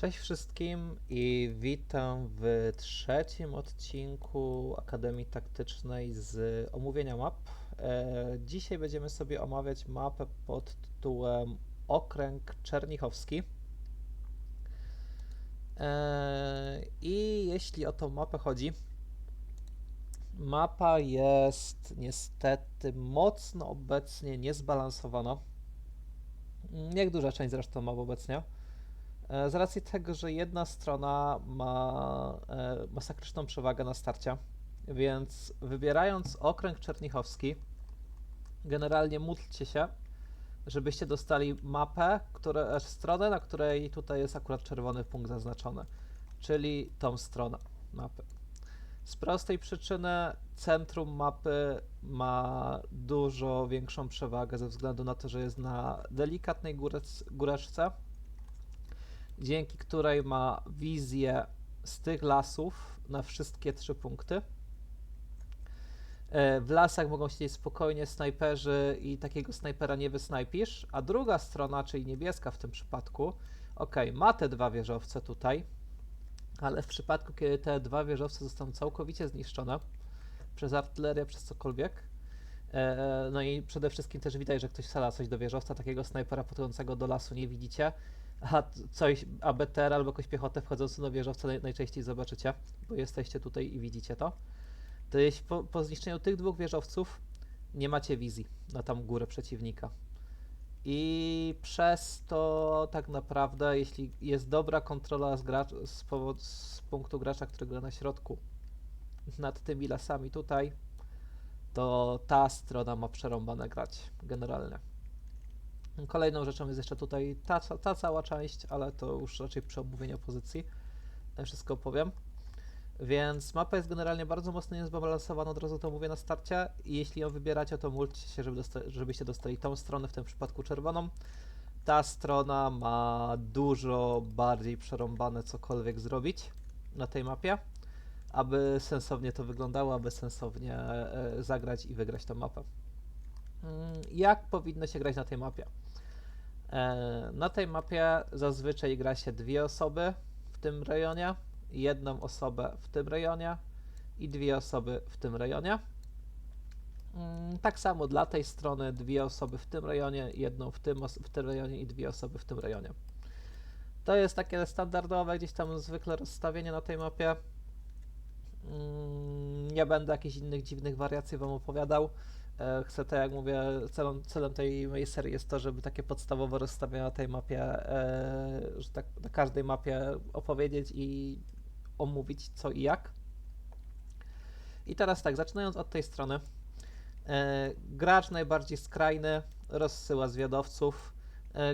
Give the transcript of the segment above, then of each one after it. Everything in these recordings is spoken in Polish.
Cześć wszystkim i witam w trzecim odcinku Akademii Taktycznej z omówienia map. E, dzisiaj będziemy sobie omawiać mapę pod tytułem Okręg Czernichowski. E, I jeśli o tą mapę chodzi, mapa jest niestety mocno obecnie niezbalansowana. Jak duża część zresztą map obecnie. E, Z racji tego, że jedna strona ma e, masakryczną przewagę na starcie, więc wybierając okręg czernichowski, generalnie módlcie się, żebyście dostali mapę, które, e, stronę, na której tutaj jest akurat czerwony punkt zaznaczony, czyli tą stronę mapy. Z prostej przyczyny centrum mapy ma dużo większą przewagę ze względu na to, że jest na delikatnej górec, góreczce, dzięki której ma wizję z tych lasów na wszystkie trzy punkty. E, W lasach mogą siedzieć spokojnie snajperzy i takiego snajpera nie wysnajpisz, a druga strona, czyli niebieska w tym przypadku, ok, ma te dwa wieżowce tutaj, ale w przypadku, kiedy te dwa wieżowce zostaną całkowicie zniszczone przez artylerię, przez cokolwiek, e, no i przede wszystkim też widać, że ktoś sala coś do wieżowca, takiego snajpera podchodzącego do lasu nie widzicie, a coś, a BTR albo jakąś piechotę wchodzącą do wieżowca naj, najczęściej zobaczycie, bo jesteście tutaj i widzicie to. To jeśli po, po zniszczeniu tych dwóch wieżowców nie macie wizji na tam górę przeciwnika. I przez to tak naprawdę, jeśli jest dobra kontrola z, gracz, z, powod, z punktu gracza, który gra na środku, nad tymi lasami tutaj, to ta strona ma przerąbane grać generalnie. Kolejną rzeczą jest jeszcze tutaj ta, ta cała część, ale to już raczej przy omówieniu pozycji e, wszystko opowiem. Więc mapa jest generalnie bardzo mocno niezbalansowana, od razu to mówię na starcie. I jeśli ją wybieracie, to módlcie się, żeby dosta- żebyście dostali tą stronę, w tym przypadku czerwoną. Ta strona ma dużo bardziej przerąbane cokolwiek zrobić na tej mapie, aby sensownie to wyglądało, aby sensownie e, zagrać i wygrać tę mapę. Mm, Jak powinno się grać na tej mapie? E, Na tej mapie zazwyczaj gra się dwie osoby w tym rejonie, jedną osobę w tym rejonie i dwie osoby w tym rejonie. Mm, Tak samo dla tej strony dwie osoby w tym rejonie, jedną w tym, w tym rejonie i dwie osoby w tym rejonie. To jest takie standardowe gdzieś tam zwykle rozstawienie na tej mapie. Mm, Nie będę jakichś innych dziwnych wariacji Wam opowiadał. E, Chcę, tak jak mówię, celem, celem tej mojej serii jest to, żeby takie podstawowe rozstawienia na tej mapie, e, że tak na każdej mapie opowiedzieć i omówić co i jak. I teraz tak, zaczynając od tej strony. E, gracz najbardziej skrajny rozsyła zwiadowców.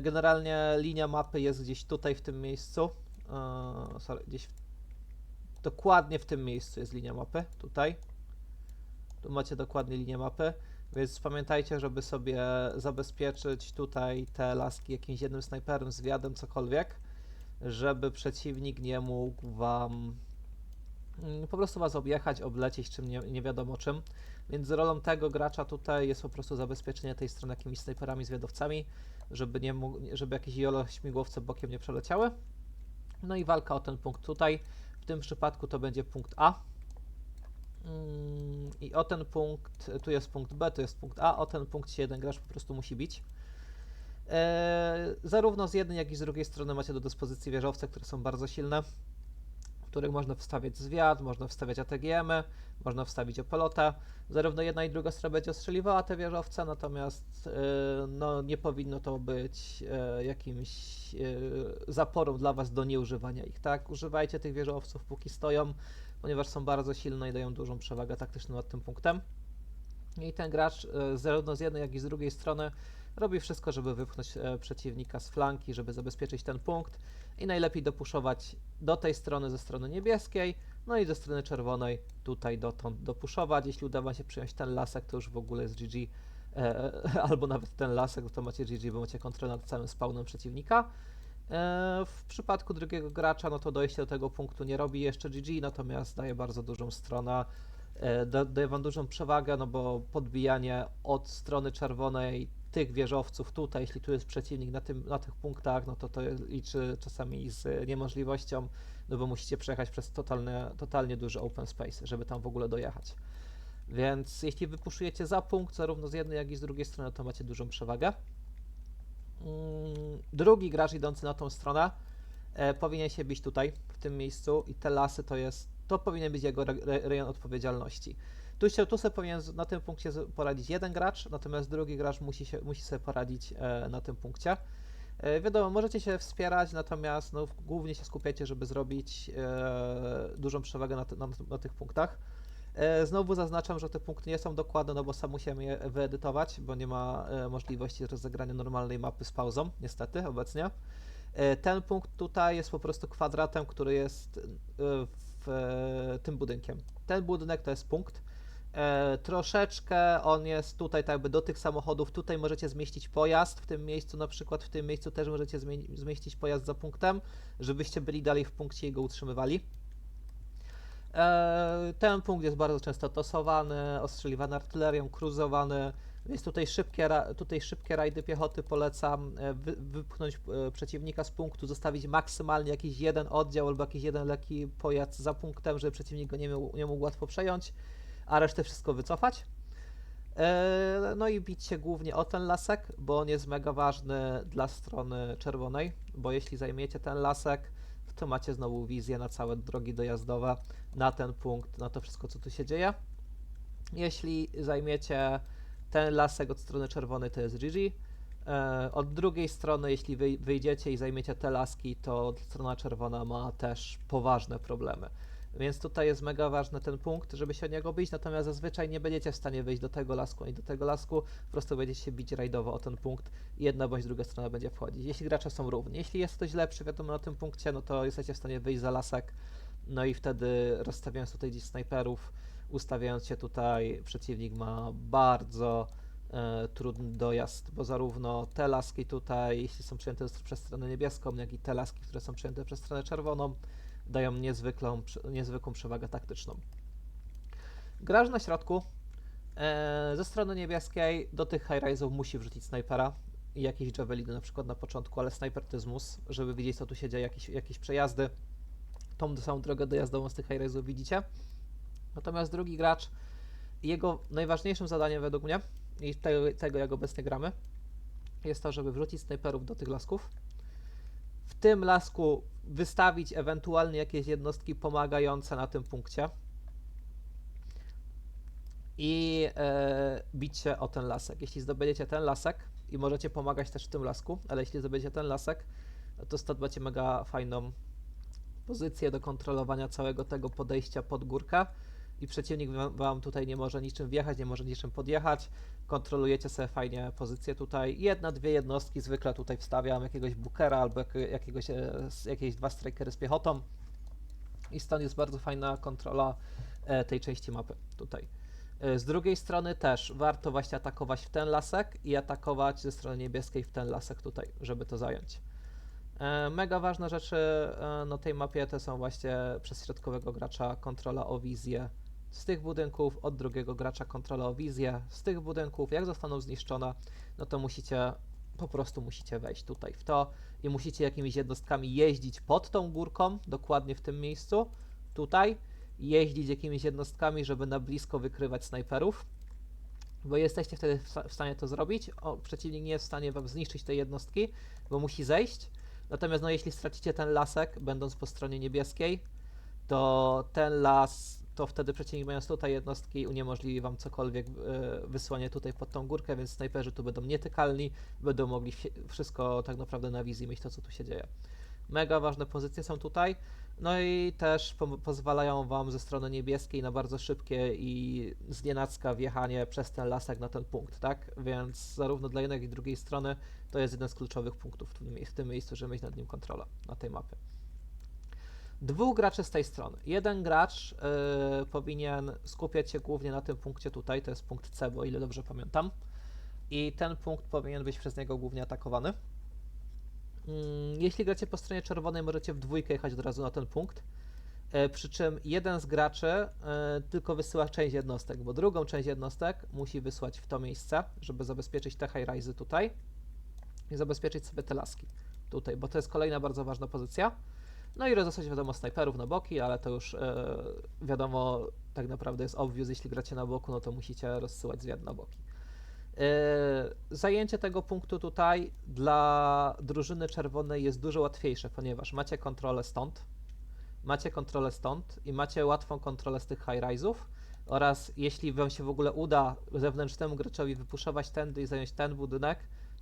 Generalnie linia mapy jest gdzieś tutaj w tym miejscu. Sorry, gdzieś w, dokładnie w tym miejscu jest linia mapy, tutaj. Tu macie dokładnie linię mapy, więc pamiętajcie, żeby sobie zabezpieczyć tutaj te laski jakimś jednym snajperem, zwiadem, cokolwiek, żeby przeciwnik nie mógł wam mm, po prostu was objechać, oblecieć czym nie, nie wiadomo czym. Więc rolą tego gracza tutaj jest po prostu zabezpieczenie tej strony jakimiś snajperami, zwiadowcami, żeby, nie mógł, żeby jakieś jolo śmigłowce bokiem nie przeleciały. No i walka o ten punkt tutaj. W tym przypadku to będzie punkt A. I o ten punkt, tu jest punkt B, tu jest punkt A, o ten punkt się jeden gracz po prostu musi bić. E, zarówno z jednej, jak i z drugiej strony macie do dyspozycji wieżowce, które są bardzo silne, w których można wstawiać zwiad, można wstawiać ATGM-y, można wstawić opelotę. Zarówno jedna i druga strona będzie ostrzeliwała te wieżowce, natomiast e, no, nie powinno to być e, jakimś e, zaporą dla Was do nieużywania ich, tak? Używajcie tych wieżowców, póki stoją, ponieważ są bardzo silne i dają dużą przewagę taktyczną nad tym punktem. I ten gracz e, zarówno z jednej, jak i z drugiej strony robi wszystko, żeby wypchnąć e, przeciwnika z flanki, żeby zabezpieczyć ten punkt i najlepiej dopuszować do tej strony ze strony niebieskiej, no i ze strony czerwonej tutaj dotąd dopuszować. Jeśli uda wam się przyjąć ten lasek, to już w ogóle jest GG, e, albo nawet ten lasek, to macie GG, bo macie kontrolę nad całym spawnem przeciwnika. E, W przypadku drugiego gracza, no to dojście do tego punktu nie robi jeszcze GG, natomiast daje bardzo dużą stronę, e, da, daje wam dużą przewagę, no bo podbijanie od strony czerwonej tych wieżowców tutaj, jeśli tu jest przeciwnik na, tym, na tych punktach, no to to liczy czasami z niemożliwością, no bo musicie przejechać przez totalne, totalnie duży open space, żeby tam w ogóle dojechać. Więc jeśli wypuszujecie za punkt, zarówno z jednej, jak i z drugiej strony, to macie dużą przewagę. Mm, Drugi gracz idący na tą stronę e, powinien się bić tutaj, w tym miejscu i te lasy to jest, to powinien być jego re, re, rejon odpowiedzialności. Tu, się, tu sobie powinien na tym punkcie poradzić jeden gracz, natomiast drugi gracz musi, się, musi sobie poradzić e, na tym punkcie. E, wiadomo, możecie się wspierać, natomiast no, głównie się skupiacie, żeby zrobić dużą przewagę na, na, na tych punktach. E, Znowu zaznaczam, że te punkty nie są dokładne, no bo sam musiałem je wyedytować, bo nie ma e, możliwości rozegrania normalnej mapy z pauzą, niestety, obecnie. E, Ten punkt tutaj jest po prostu kwadratem, który jest w tym budynkiem. Ten budynek to jest punkt. Troszeczkę on jest tutaj tak jakby do tych samochodów. Tutaj możecie zmieścić pojazd w tym miejscu, na przykład w tym miejscu też możecie zmie- zmieścić pojazd za punktem, żebyście byli dalej w punkcie i go utrzymywali. E, Ten punkt jest bardzo często tosowany, ostrzeliwany artylerią, cruzowany, więc tutaj szybkie, tutaj szybkie rajdy piechoty polecam, e, wy, wypchnąć e, przeciwnika z punktu, zostawić maksymalnie jakiś jeden oddział albo jakiś jeden lekki pojazd za punktem, żeby przeciwnik go nie, miał, nie mógł łatwo przejąć, a resztę wszystko wycofać. No i bić się głównie o ten lasek, bo on jest mega ważny dla strony czerwonej, bo jeśli zajmiecie ten lasek, to macie znowu wizję na całe drogi dojazdowe, na ten punkt, na to wszystko, co tu się dzieje. Jeśli zajmiecie ten lasek od strony czerwonej, to jest GG. E, Od drugiej strony, jeśli wy, wyjdziecie i zajmiecie te laski, to strona czerwona ma też poważne problemy. Więc tutaj jest mega ważny ten punkt, żeby się o niego bić, natomiast zazwyczaj nie będziecie w stanie wyjść do tego lasku ani do tego lasku, po prostu będziecie się bić rajdowo o ten punkt i jedna bądź druga strona będzie wchodzić. Jeśli gracze są równi. Jeśli jest ktoś lepszy, wiadomo, na tym punkcie, no to jesteście w stanie wyjść za lasek, no i wtedy rozstawiając tutaj gdzieś snajperów, ustawiając się tutaj, przeciwnik ma bardzo e, trudny dojazd, bo zarówno te laski tutaj, jeśli są przyjęte przez stronę niebieską, jak i te laski, które są przyjęte przez stronę czerwoną, dają niezwykłą, niezwykłą przewagę taktyczną. Gracz na środku e, ze strony niebieskiej do tych high rise'ów musi wrzucić snajpera i jakieś javeliny na przykład na początku, ale snajper to jest mus, żeby widzieć co tu się dzieje, jakieś, jakieś przejazdy. Tą samą drogę dojazdową z tych high rise'ów widzicie. Natomiast drugi gracz, jego najważniejszym zadaniem według mnie i tego, tego jak obecnie gramy, jest to, żeby wrzucić snajperów do tych lasków. W tym lasku wystawić ewentualnie jakieś jednostki pomagające na tym punkcie i e, bić się o ten lasek. Jeśli zdobędziecie ten lasek i możecie pomagać też w tym lasku, ale jeśli zdobędziecie ten lasek, to stąd mega fajną pozycję do kontrolowania całego tego podejścia pod górkę i przeciwnik wam, tutaj nie może niczym wjechać, nie może niczym podjechać. Kontrolujecie sobie fajnie pozycję tutaj. Jedna, dwie jednostki zwykle tutaj wstawiam, jakiegoś bookera albo jak, jakiegoś, e, jakieś dwa strikery z piechotą. I stąd jest bardzo fajna kontrola e, tej części mapy tutaj. E, Z drugiej strony też warto właśnie atakować w ten lasek i atakować ze strony niebieskiej w ten lasek tutaj, żeby to zająć. Mega ważne rzeczy na tej mapie to są właśnie przez środkowego gracza kontrola o wizję z tych budynków, od drugiego gracza kontrola o wizję z tych budynków. Jak zostaną zniszczone, no to musicie, po prostu musicie wejść tutaj w to i musicie jakimiś jednostkami jeździć pod tą górką, dokładnie w tym miejscu, tutaj, jeździć jakimiś jednostkami, żeby na blisko wykrywać snajperów, bo jesteście wtedy w sta- w stanie to zrobić. O, przeciwnik nie jest w stanie wam zniszczyć tej jednostki, bo musi zejść. Natomiast no, jeśli stracicie ten lasek, będąc po stronie niebieskiej, to ten las, to wtedy przeciwnik mając tutaj jednostki uniemożliwi wam cokolwiek e, wysłanie tutaj pod tą górkę, więc snajperzy tu będą nietykalni, będą mogli wszystko tak naprawdę na wizji mieć to, co tu się dzieje. Mega ważne pozycje są tutaj, no i też po pozwalają wam ze strony niebieskiej na bardzo szybkie i znienacka wjechanie przez ten lasek na ten punkt, tak? Więc zarówno dla jednej, jak i drugiej strony to jest jeden z kluczowych punktów w tym, w tym miejscu, żeby mieć nad nim kontrolę na tej mapie. Dwóch graczy z tej strony. Jeden gracz y, powinien skupiać się głównie na tym punkcie tutaj, to jest punkt C, bo ile dobrze pamiętam. I ten punkt powinien być przez niego głównie atakowany. Mm, Jeśli gracie po stronie czerwonej, możecie w dwójkę jechać od razu na ten punkt. E, przy czym jeden z graczy e, tylko wysyła część jednostek, bo drugą część jednostek musi wysłać w to miejsce, żeby zabezpieczyć te high rise'y tutaj i zabezpieczyć sobie te laski tutaj, bo to jest kolejna bardzo ważna pozycja. No i rozeslać wiadomo snajperów na boki, ale to już e, wiadomo tak naprawdę jest obvious, jeśli gracie na boku, no to musicie rozsyłać zwiad na boki. E, Zajęcie tego punktu tutaj dla drużyny czerwonej jest dużo łatwiejsze, ponieważ macie kontrolę stąd, macie kontrolę stąd i macie łatwą kontrolę z tych high rise'ów oraz jeśli wam się w ogóle uda zewnętrznemu graczowi wypuszować tędy i zająć ten budynek,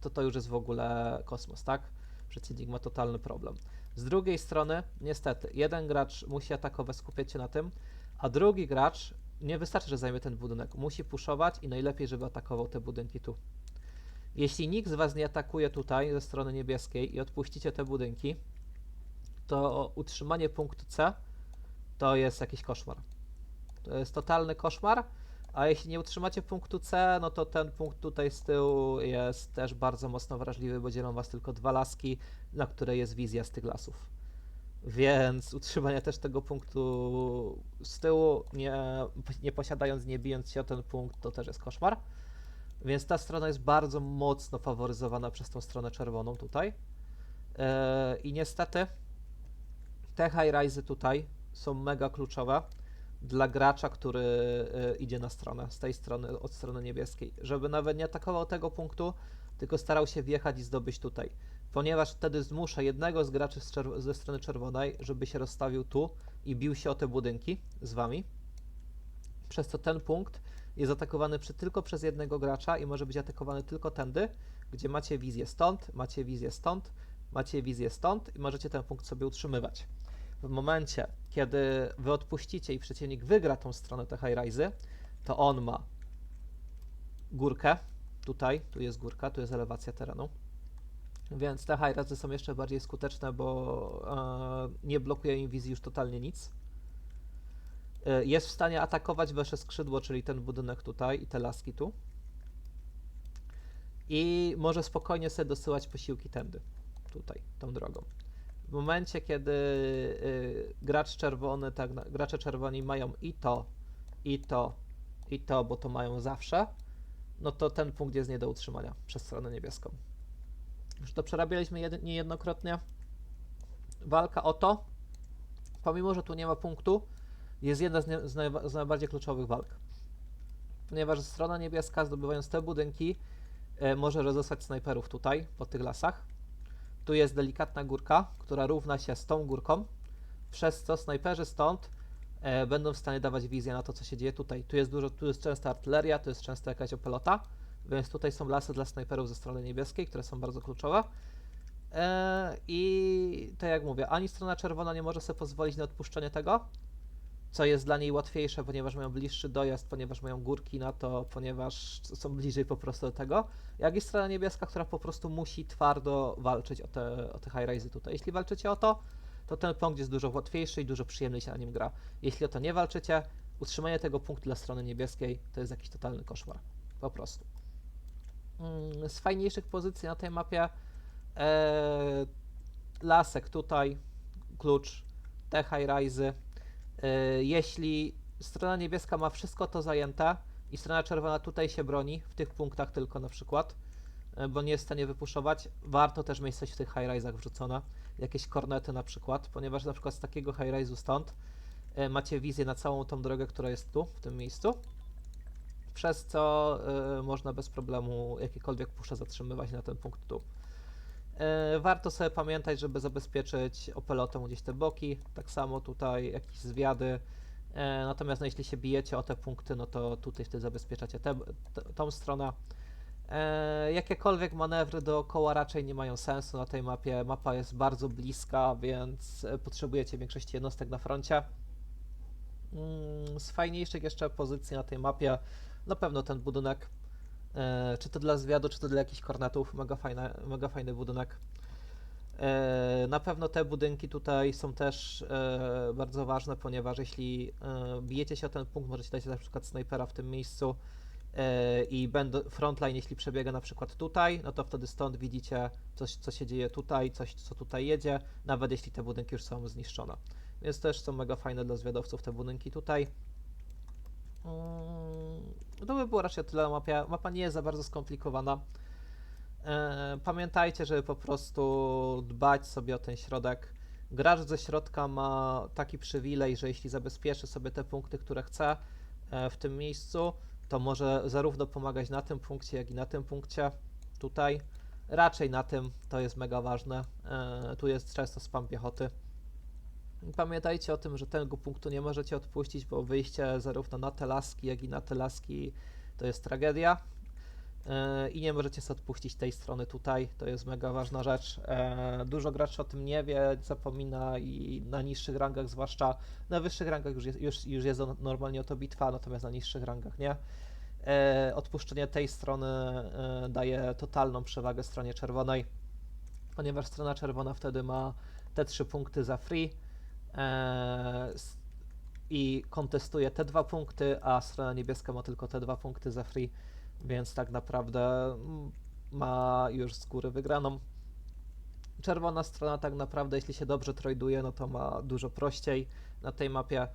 to to już jest w ogóle kosmos, tak? Przeciwnik ma totalny problem. Z drugiej strony, niestety, jeden gracz musi atakować, skupiać się na tym, a drugi gracz nie wystarczy, że zajmie ten budynek. Musi puszować i najlepiej, żeby atakował te budynki tu. Jeśli nikt z Was nie atakuje tutaj ze strony niebieskiej i odpuścicie te budynki, to utrzymanie punktu C to jest jakiś koszmar. To jest totalny koszmar, a jeśli nie utrzymacie punktu C, no to ten punkt tutaj z tyłu jest też bardzo mocno wrażliwy, bo dzielą Was tylko dwa laski, na które jest wizja z tych lasów. Więc utrzymanie też tego punktu z tyłu, nie, nie posiadając, nie bijąc się o ten punkt, to też jest koszmar. Więc ta strona jest bardzo mocno faworyzowana przez tą stronę czerwoną tutaj. Eee, I niestety te high rise'y tutaj są mega kluczowe dla gracza, który e, idzie na stronę, z tej strony, od strony niebieskiej, żeby nawet nie atakował tego punktu, tylko starał się wjechać i zdobyć tutaj, ponieważ wtedy zmusza jednego z graczy z ze strony czerwonej, żeby się rozstawił tu i bił się o te budynki z wami, przez co ten punkt jest atakowany przy, tylko przez jednego gracza i może być atakowany tylko tędy, gdzie macie wizję stąd, macie wizję stąd, macie wizję stąd i możecie ten punkt sobie utrzymywać. W momencie, kiedy wy odpuścicie i przeciwnik wygra tą stronę te high rise'y, to on ma górkę, tutaj, tu jest górka, tu jest elewacja terenu, więc te high są jeszcze bardziej skuteczne, bo e, nie blokuje im wizji już totalnie nic. E, jest w stanie atakować wasze skrzydło, czyli ten budynek tutaj i te laski tu. I może spokojnie sobie dosyłać posiłki tędy, tutaj, tą drogą. W momencie, kiedy y, gracz czerwony, tak, gracze czerwoni mają i to, i to, i to, bo to mają zawsze, no to ten punkt jest nie do utrzymania przez stronę niebieską. Już to przerabialiśmy jed- niejednokrotnie. Walka o to, pomimo że tu nie ma punktu, jest jedna z, nie, z, z najbardziej kluczowych walk. Ponieważ strona niebieska, zdobywając te budynki, e, może rozesłać snajperów tutaj, po tych lasach. Tu jest delikatna górka, która równa się z tą górką, przez co snajperzy stąd e, będą w stanie dawać wizję na to, co się dzieje tutaj. Tu jest dużo, tu jest często artyleria, tu jest często jakaś opelota, więc tutaj są lasy dla snajperów ze strony niebieskiej, które są bardzo kluczowe. E, I tak jak mówię, ani strona czerwona nie może sobie pozwolić na odpuszczenie tego, co jest dla niej łatwiejsze, ponieważ mają bliższy dojazd, ponieważ mają górki na to, ponieważ są bliżej po prostu do tego, jak i strona niebieska, która po prostu musi twardo walczyć o te, o te high rise'y tutaj. Jeśli walczycie o to, to ten punkt jest dużo łatwiejszy i dużo przyjemniej się na nim gra. Jeśli o to nie walczycie, utrzymanie tego punktu dla strony niebieskiej to jest jakiś totalny koszmar. Po prostu. Mm, Z fajniejszych pozycji na tej mapie e, lasek tutaj, klucz, te high rise'y. E, jeśli strona niebieska ma wszystko to zajęte i strona czerwona tutaj się broni, w tych punktach tylko na przykład, e, bo nie jest w stanie wypuszować, warto też mieć coś w tych high rise'ach wrzucone, jakieś kornety na przykład, ponieważ na przykład z takiego high rise'u stąd e, macie wizję na całą tą drogę, która jest tu, w tym miejscu, przez co e, można bez problemu jakiekolwiek pusze zatrzymywać na ten punkt tu. E, Warto sobie pamiętać, żeby zabezpieczyć opelotą gdzieś te boki, tak samo tutaj jakieś zwiady. E, Natomiast no, jeśli się bijecie o te punkty, no to tutaj wtedy zabezpieczacie tę t- tą stronę. E, Jakiekolwiek manewry dookoła raczej nie mają sensu na tej mapie. Mapa jest bardzo bliska, więc potrzebujecie większości jednostek na froncie. Mm, Z fajniejszych jeszcze pozycji na tej mapie na pewno ten budynek E, czy to dla zwiadu, czy to dla jakichś kornetów, mega, fajne, mega fajny budynek. E, na pewno te budynki tutaj są też e, bardzo ważne, ponieważ jeśli e, bijecie się o ten punkt, możecie dać na przykład snajpera w tym miejscu e, i będą, frontline, jeśli przebiega na przykład tutaj, no to wtedy stąd widzicie coś, co się dzieje tutaj, coś, co tutaj jedzie, nawet jeśli te budynki już są zniszczone. Więc też są mega fajne dla zwiadowców te budynki tutaj. Mm, To by było raczej tyle o mapie. Mapa nie jest za bardzo skomplikowana. E, Pamiętajcie, żeby po prostu dbać sobie o ten środek. Gracz ze środka ma taki przywilej, że jeśli zabezpieczy sobie te punkty, które chce e, w tym miejscu, to może zarówno pomagać na tym punkcie, jak i na tym punkcie. Tutaj. Raczej na tym, to jest mega ważne. E, Tu jest często spam piechoty. Pamiętajcie o tym, że tego punktu nie możecie odpuścić, bo wyjście zarówno na te laski, jak i na te laski to jest tragedia. E, I nie możecie sobie odpuścić tej strony tutaj, to jest mega ważna rzecz. E, Dużo graczy o tym nie wie, zapomina i na niższych rangach, zwłaszcza na wyższych rangach już jest, już, już jest normalnie o to bitwa, natomiast na niższych rangach nie. E, Odpuszczenie tej strony daje totalną przewagę stronie czerwonej, ponieważ strona czerwona wtedy ma te trzy punkty za free i kontestuje te dwa punkty, a strona niebieska ma tylko te dwa punkty za free, więc tak naprawdę ma już z góry wygraną. Czerwona strona tak naprawdę, jeśli się dobrze traduje, no to ma dużo prościej na tej mapie.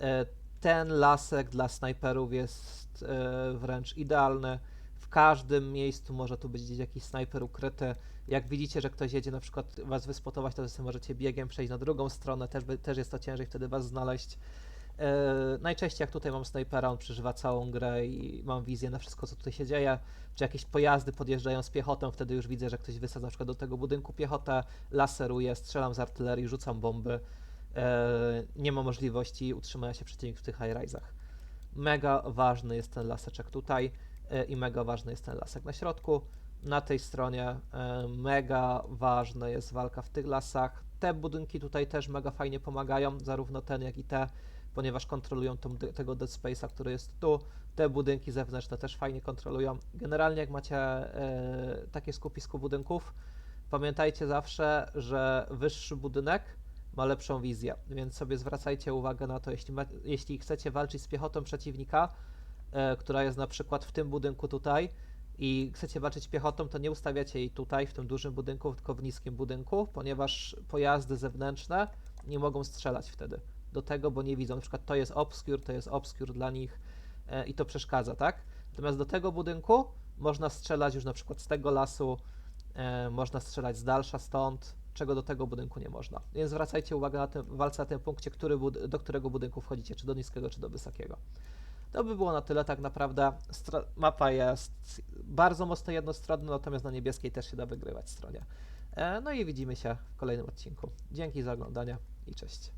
E, Ten lasek dla snajperów jest e, wręcz idealny. W każdym miejscu może tu być gdzieś jakiś snajper ukryty. Jak widzicie, że ktoś jedzie na przykład was wyspotować, to sobie możecie biegiem przejść na drugą stronę, też, też jest to ciężej wtedy was znaleźć. E, najczęściej jak tutaj mam snajpera, on przeżywa całą grę i mam wizję na wszystko, co tutaj się dzieje. Czy jakieś pojazdy podjeżdżają z piechotą, wtedy już widzę, że ktoś wysadza na przykład do tego budynku piechotę, laseruję, strzelam z artylerii, rzucam bomby. E, nie ma możliwości utrzymania się przeciwnik w tych high-rise'ach. Mega ważny jest ten laseczek tutaj i mega ważny jest ten lasek na środku. Na tej stronie e, mega ważna jest walka w tych lasach. Te budynki tutaj też mega fajnie pomagają, zarówno ten, jak i te, ponieważ kontrolują tą, tego dead space'a, który jest tu. Te budynki zewnętrzne też fajnie kontrolują. Generalnie jak macie e, takie skupisko budynków, pamiętajcie zawsze, że wyższy budynek ma lepszą wizję, więc sobie zwracajcie uwagę na to, jeśli, jeśli chcecie walczyć z piechotą przeciwnika, e, która jest na przykład w tym budynku tutaj i chcecie walczyć piechotą, to nie ustawiacie jej tutaj, w tym dużym budynku, tylko w niskim budynku, ponieważ pojazdy zewnętrzne nie mogą strzelać wtedy do tego, bo nie widzą. Na przykład to jest obscure, to jest obscure dla nich e, i to przeszkadza, tak? Natomiast do tego budynku można strzelać już na przykład z tego lasu, e, można strzelać z dalsza stąd, czego do tego budynku nie można. Więc zwracajcie uwagę na w walce na tym punkcie, który do którego budynku wchodzicie, czy do niskiego, czy do wysokiego. To by było na tyle tak naprawdę. Mapa jest bardzo mocno jednostronna, natomiast na niebieskiej też się da wygrywać stronie. E, no i widzimy się w kolejnym odcinku. Dzięki za oglądanie i cześć.